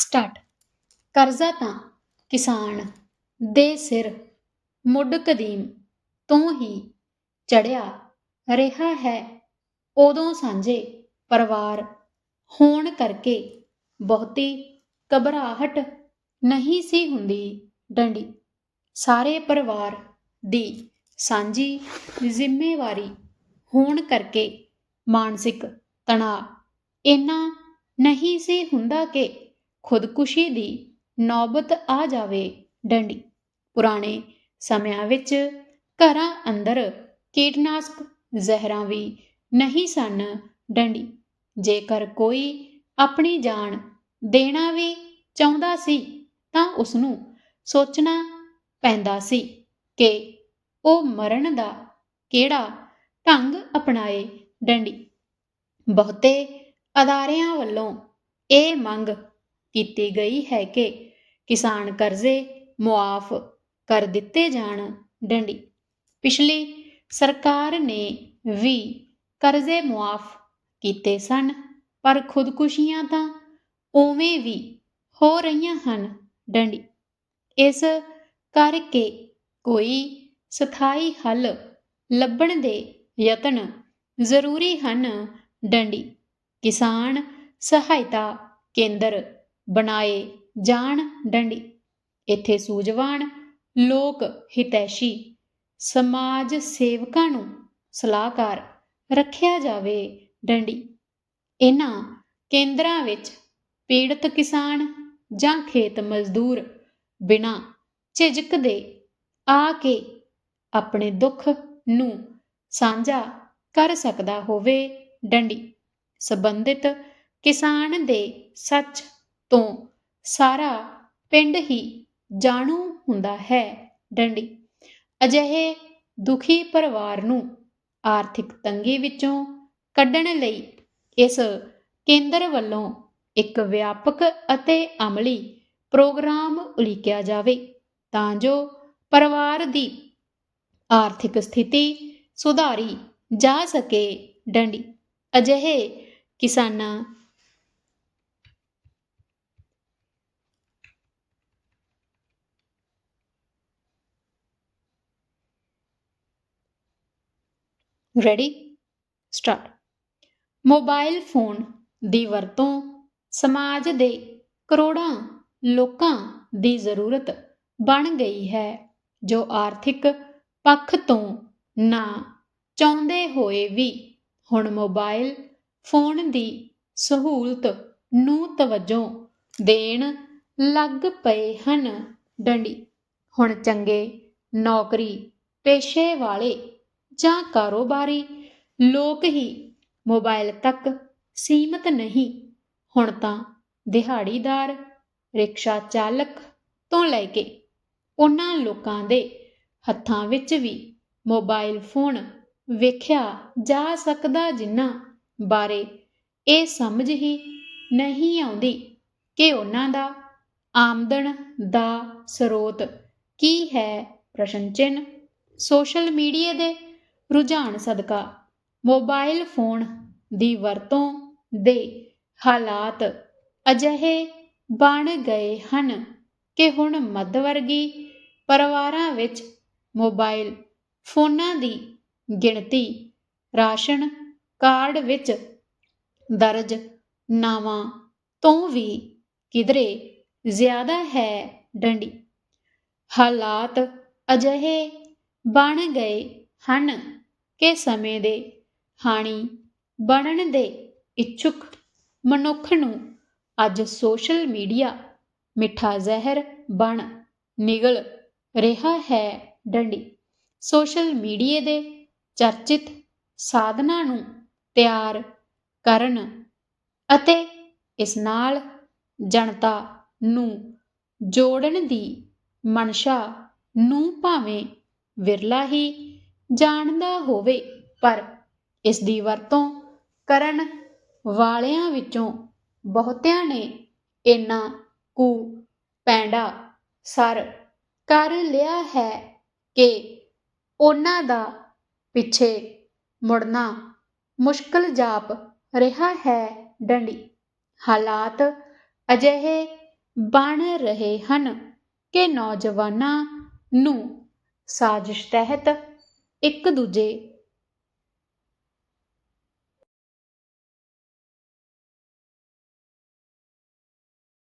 Start. ਕਰਜ਼ਾ ਤਾਂ ਕਿਸਾਨ ਦੇ ਸਿਰ ਮੁੱਢ ਕਦੀਮ ਤੋਂ ਹੀ ਚੜਿਆ ਰਿਹਾ ਹੈ। ਉਦੋਂ ਸਾਂਝੇ ਪਰਿਵਾਰ ਹੋਣ ਕਰਕੇ ਬਹੁਤੀ ਘਬਰਾਹਟ ਨਹੀਂ ਸੀ ਹੁੰਦੀ ਡੰਡੀ। ਸਾਰੇ ਪਰਿਵਾਰ ਦੀ ਸਾਂਝੀ ਜ਼ਿੰਮੇਵਾਰੀ ਹੋਣ ਕਰਕੇ ਮਾਨਸਿਕ ਤਣਾਅ ਇੰਨਾ ਨਹੀਂ ਸੀ ਹੁੰਦਾ ਕਿ ਖੁਦਕੁਸ਼ੀ ਦੀ ਨੌਬਤ ਆ ਜਾਵੇ ਡੰਡੀ। ਪੁਰਾਣੇ ਸਮਿਆਂ ਵਿੱਚ ਘਰਾਂ ਅੰਦਰ ਕੀਟਨਾਸ਼ਕ ਜ਼ਹਿਰਾਂ ਵੀ ਨਹੀਂ ਸਨ ਡੰਡੀ। ਜੇਕਰ ਕੋਈ ਆਪਣੀ ਜਾਨ ਦੇਣਾ ਵੀ ਚਾਹੁੰਦਾ ਸੀ, ਤਾਂ ਉਸ ਨੂੰ ਸੋਚਣਾ ਪੈਂਦਾ ਸੀ ਕਿ ਉਹ ਮਰਨ ਦਾ ਕਿਹੜਾ ਢੰਗ ਅਪਣਾਏ ਡੰਡੀ। ਬਹੁਤੇ ਅਦਾਰਿਆਂ ਵੱਲੋਂ ਇਹ ਮੰਗ ਕੀਤੀ ਗਈ ਹੈ ਕਿ ਕਿਸਾਨ ਕਰਜ਼ੇ ਮੁਆਫ ਕਰ ਦਿੱਤੇ ਜਾਣ। ਡੰਡੀ। ਪਿਛਲੀ ਸਰਕਾਰ ਨੇ ਵੀ ਕਰਜ਼ੇ ਮੁਆਫ ਕੀਤੇ ਸਨ, ਪਰ ਖੁਦਕੁਸ਼ੀਆਂ ਤਾਂ ਉਵੇਂ ਵੀ ਹੋ ਰਹੀਆਂ ਹਨ। ਡੰਡੀ। ਇਸ ਕਰਕੇ ਕੋਈ ਸਥਾਈ ਹੱਲ ਲੱਭਣ ਦੇ ਯਤਨ ਜ਼ਰੂਰੀ ਹਨ। ਡੰਡੀ। ਕਿਸਾਨ ਸਹਾਇਤਾ ਕੇਂਦਰ ਬਣਾਏ, ਜਾਣ ਡੰਡੀ। ਇੱਥੇ ਸੂਝਵਾਨ ਲੋਕ ਹਿਤੈਸ਼ੀ। ਸਮਾਜ ਸੇਵਕਾਂ ਨੂੰ ਸਲਾਹਕਾਰ ਰੱਖਿਆ ਜਾਵੇ ਡੰਡੀ। ਇਹਨਾਂ ਕੇਂਦਰਾਂ ਵਿੱਚ ਪੀੜਤ ਕਿਸਾਨ ਜਾਂ ਖੇਤ ਮਜ਼ਦੂਰ ਬਿਨਾਂ ਝਿਜਕ ਦੇ ਆ ਕੇ ਆਪਣੇ ਦੁੱਖ ਨੂੰ ਸਾਂਝਾ ਕਰ ਸਕਦਾ ਹੋਵੇ ਡੰਡੀ। ਸੰਬੰਧਿਤ ਕਿਸਾਨ ਦੇ ਸੱਚ ਤੋਂ ਸਾਰਾ ਪਿੰਡ ਹੀ ਜਾਣੂ ਹੁੰਦਾ ਹੈ ਡੰਡੀ। ਅਜਿਹੇ ਦੁਖੀ ਪਰਿਵਾਰ ਨੂੰ ਆਰਥਿਕ ਤੰਗੀ ਵਿੱਚੋਂ ਕੱਢਣ ਲਈ ਇਸ ਕੇਂਦਰ ਵੱਲੋਂ ਇੱਕ ਵਿਆਪਕ ਅਤੇ ਅਮਲੀ ਪ੍ਰੋਗਰਾਮ ਉਲੀਕਿਆ ਜਾਵੇ ਤਾਂ ਜੋ ਪਰਿਵਾਰ ਦੀ ਆਰਥਿਕ ਸਥਿਤੀ ਸੁਧਾਰੀ ਜਾ ਸਕੇ ਡੰਡੀ। ਅਜਿਹੇ ਕਿਸਾਨਾਂ ਰੈਡੀ ਸਟਾਰਟ ਮੋਬਾਈਲ ਫੋਨ ਦੀ ਵਰਤੋਂ ਸਮਾਜ ਦੇ ਕਰੋੜਾਂ ਲੋਕਾਂ ਦੀ ਜ਼ਰੂਰਤ ਬਣ ਗਈ ਹੈ, ਜੋ ਆਰਥਿਕ ਪੱਖ ਤੋਂ ਨਾ ਚਾਹੁੰਦੇ ਹੋਏ ਵੀ ਹੁਣ ਮੋਬਾਈਲ ਫੋਨ ਦੀ ਸਹੂਲਤ ਨੂੰ ਤਵੱਜੋ ਦੇਣ ਲੱਗ ਪਏ ਹਨ। ਡੰਡੀ। ਹੁਣ ਚੰਗੇ ਨੌਕਰੀ ਪੇਸ਼ੇ ਵਾਲੇ ਜਾਂ ਕਾਰੋਬਾਰੀ, ਲੋਕ ਹੀ ਮੋਬਾਈਲ ਤੱਕ ਸੀਮਤ ਨਹੀਂ। ਹੁਣ ਤਾਂ ਦਿਹਾੜੀਦਾਰ, ਰਿਕਸ਼ਾ ਚਾਲਕ ਤੋਂ ਲੈ ਕੇ ਉਹਨਾਂ ਲੋਕਾਂ ਦੇ ਹੱਥਾਂ ਵਿੱਚ ਵੀ ਮੋਬਾਈਲ ਫੋਨ ਵੇਖਿਆ ਜਾ ਸਕਦਾ ਜਿਨ੍ਹਾਂ ਬਾਰੇ ਇਹ ਸਮਝ ਹੀ ਨਹੀਂ ਆਉਂਦੀ ਕਿ ਉਹਨਾਂ ਦਾ ਆਮਦਨ ਦਾ ਸਰੋਤ ਕੀ ਹੈ। ਪ੍ਰਸ਼ਨ ਚਿੰਨ ਸੋਸ਼ਲ ਮੀਡੀਆ ਦੇ ਰੁਝਾਨ ਸਦਕਾ। ਮੋਬਾਈਲ ਫੋਨ ਦੀ ਵਰਤੋਂ ਦੇ ਹਾਲਾਤ ਅਜਿਹੇ ਬਣ ਗਏ ਹਨ ਕਿ ਹੁਣ ਮੱਧਵਰਗੀ ਪਰਿਵਾਰਾਂ ਵਿੱਚ ਮੋਬਾਈਲ ਫੋਨਾਂ ਦੀ ਗਿਣਤੀ ਰਾਸ਼ਨ ਕਾਰਡ ਵਿੱਚ ਦਰਜ ਨਾਵਾਂ ਤੋਂ ਵੀ ਕਿਧਰੇ ਜ਼ਿਆਦਾ ਹੈ ਡੰਡੀ। ਹਾਲਾਤ ਅਜਿਹੇ ਬਣ ਗਏ ਹਨ ਕਿ ਸਮੇਂ ਦੇ ਹਾਣੀ ਬਣਨ ਦੇ ਇੱਛੁਕ ਮਨੁੱਖ ਨੂੰ ਅੱਜ ਸੋਸ਼ਲ ਮੀਡੀਆ ਮਿੱਠਾ ਜ਼ਹਿਰ ਬਣ ਨਿਗਲ ਰਿਹਾ ਹੈ ਡੰਡੀ। ਸੋਸ਼ਲ ਮੀਡੀਆ ਦੇ ਚਰਚਿਤ ਸਾਧਨਾਂ ਨੂੰ ਤਿਆਰ ਕਰਨ ਅਤੇ ਇਸ ਨਾਲ ਜਨਤਾ ਨੂੰ ਜੋੜਨ ਦੀ ਮਨਸ਼ਾ ਨੂੰ ਭਾਵੇਂ ਵਿਰਲਾ ਹੀ ਜਾਣਦਾ ਹੋਵੇ, ਪਰ ਇਸ ਦੀ ਵਰਤੋਂ ਕਰਨ ਵਾਲਿਆਂ ਵਿੱਚੋਂ ਬਹੁਤਿਆਂ ਨੇ ਇਨਾ ਕੁ ਪੈਂਡਾ ਸਰ ਕਰ ਲਿਆ ਹੈ ਕਿ ਉਹਨਾਂ ਦਾ ਪਿੱਛੇ ਮੁੜਨਾ ਮੁਸ਼ਕਲ ਜਾਪ ਰਿਹਾ ਹੈ ਡੰਡੀ। ਹਾਲਾਤ ਅਜਿਹੇ ਬਣ ਰਹੇ ਹਨ ਕਿ ਨੌਜਵਾਨਾਂ ਨੂੰ ਸਾਜ਼ਿਸ਼ ਤਹਿਤ ਇੱਕ ਦੂਜੇ